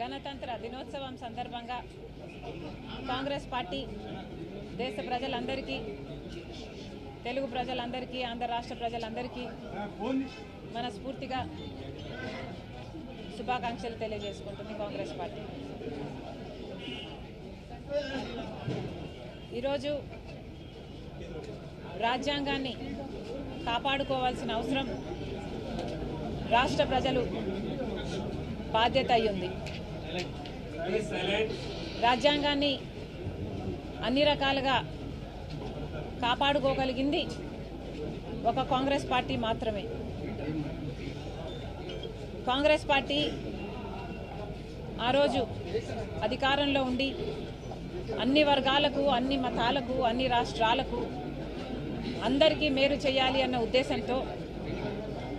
గణతంత్ర దినోత్సవం సందర్భంగా కాంగ్రెస్ పార్టీ దేశ ప్రజలందరికీ తెలుగు ప్రజలందరికీ ఆంధ్ర రాష్ట్ర ప్రజలందరికీ మనస్ఫూర్తిగా శుభాకాంక్షలు తెలియజేసుకుంటుంది కాంగ్రెస్ పార్టీ. ఈరోజు రాజ్యాంగాన్ని కాపాడుకోవాల్సిన అవసరం రాష్ట్ర ప్రజలు బాధ్యత అయ్యింది. రాజ్యాంగాన్ని అన్ని రకాలుగా కాపాడుకోగలిగింది ఒక కాంగ్రెస్ పార్టీ మాత్రమే. కాంగ్రెస్ పార్టీ ఆ రోజు అధికారంలో ఉండి అన్ని వర్గాలకు అన్ని మతాలకు అన్ని రాష్ట్రాలకు అందరికీ మేలు చేయాలి అన్న ఉద్దేశంతో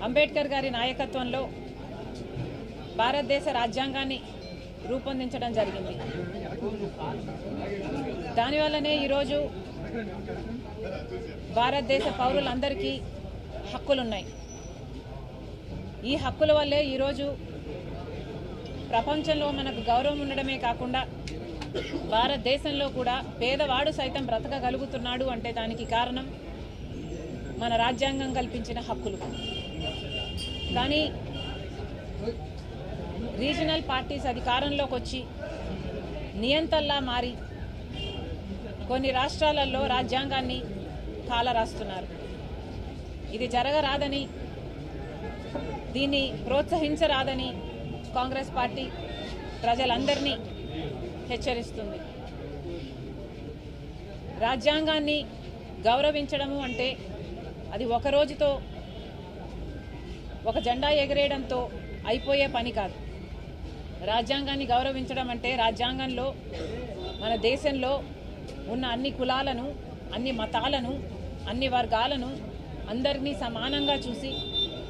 అంబేద్కర్ గారి నాయకత్వంలో భారతదేశ రాజ్యాంగాన్ని రూపొందించడం జరిగింది. దానివల్లనే ఈరోజు భారతదేశ పౌరులందరికీ హక్కులున్నాయి. ఈ హక్కుల వల్లే ఈరోజు ప్రపంచంలో మనకు గౌరవం ఉండడమే కాకుండా భారతదేశంలో కూడా పేదవాడు సైతం బ్రతకగలుగుతున్నాడు అంటే దానికి కారణం మన రాజ్యాంగం కల్పించిన హక్కులు. కానీ రీజనల్ పార్టీస్ అధికారంలోకి వచ్చి నియంతల్లా మారి కొన్ని రాష్ట్రాలలో రాజ్యాంగాన్ని కాలరాస్తున్నారు ఇది జరగరాదని దీన్ని ప్రోత్సహించరాదని కాంగ్రెస్ పార్టీ ప్రజలందరినీ హెచ్చరిస్తుంది. రాజ్యాంగాన్ని గౌరవించడము అంటే అది ఒక రోజుతో ఒక జెండా ఎగరేయడంతో అయిపోయే పని కాదు. రాజ్యాంగాన్ని గౌరవించడం అంటే రాజ్యాంగంలో మన దేశంలో ఉన్న అన్ని కులాలను అన్ని మతాలను అన్ని వర్గాలను అందరినీ సమానంగా చూసి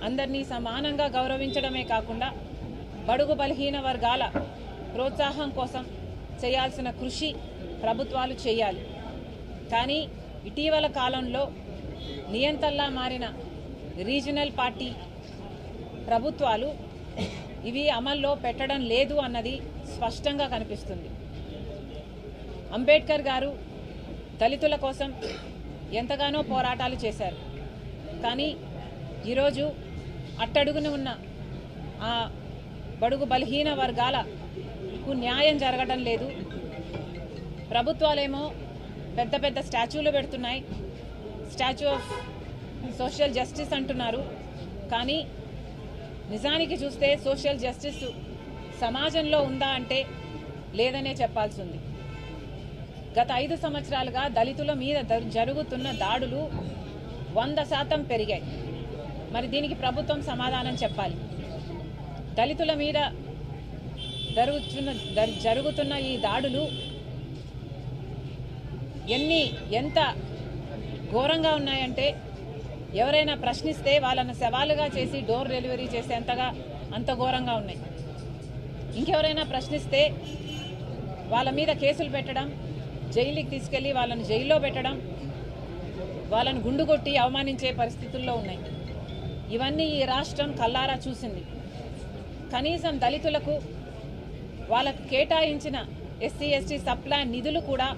అందరినీ సమానంగా గౌరవించడమే కాకుండా బడుగు బలహీన వర్గాల ప్రోత్సాహం కోసం చేయాల్సిన కృషి ప్రభుత్వాలు చేయాలి. కానీ ఇటీవల కాలంలో నియంతల్లా మారిన రీజనల్ పార్టీ ప్రభుత్వాలు ఇవి అమల్లో పెట్టడం లేదు అన్నది స్పష్టంగా కనిపిస్తుంది. అంబేద్కర్ గారు దళితుల కోసం ఎంతగానో పోరాటాలు చేశారు. కానీ ఈరోజు అట్టడుగున ఉన్న ఆ బడుగు బలహీన వర్గాలకు న్యాయం జరగడం లేదు. ప్రభుత్వాలేమో పెద్ద పెద్ద స్టాచ్యూలు పెడుతున్నాయి. స్టాచ్యూ ఆఫ్ సోషల్ జస్టిస్ అంటున్నారు. కానీ నిజానికి చూస్తే సోషల్ జస్టిస్ సమాజంలో ఉందా అంటే లేదనే చెప్పాల్సి ఉంది గత ఐదు సంవత్సరాలుగా దళితుల మీద జరుగుతున్న దాడులు వంద శాతం పెరిగాయి. మరి దీనికి ప్రభుత్వం సమాధానం చెప్పాలి. దళితుల మీద జరుగుతున్న ద- జరుగుతున్న ఈ దాడులు ఎన్ని ఎంత ఘోరంగా ఉన్నాయంటే ఎవరైనా ప్రశ్నిస్తే వాళ్ళను సవాలుగా చేసి డోర్ డెలివరీ చేసేంతగా అంత ఘోరంగా ఉన్నాయి. ఇంకెవరైనా ప్రశ్నిస్తే వాళ్ళ మీద కేసులు పెట్టడం జైలుకి తీసుకెళ్ళి వాళ్ళని జైల్లో పెట్టడం వాళ్ళని గుండు కొట్టి అవమానించే పరిస్థితుల్లో ఉన్నాయి. ఇవన్నీ ఈ రాష్ట్రం కల్లారా చూసింది. కనీసం దళితులకు వాళ్ళకు కేటాయించిన ఎస్సీ ఎస్టీ సప్లా నిధులు కూడా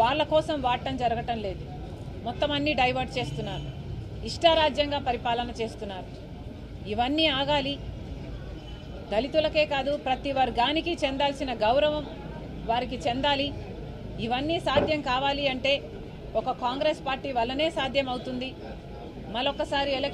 వాళ్ళ కోసం వాడటం జరగటం లేదు. మొత్తం అన్నీ డైవర్ట్ చేస్తున్నారు. ఇష్టారాజ్యంగా పరిపాలన చేస్తున్నారు. ఇవన్నీ ఆగాలి. దళితులకే కాదు ప్రతి వర్గానికి చెందాల్సిన గౌరవం వారికి చెందాలి. ఇవన్నీ సాధ్యం కావాలి అంటే ఒక కాంగ్రెస్ పార్టీ వల్లనే సాధ్యం అవుతుంది మరొకసారి ఎలక్షన్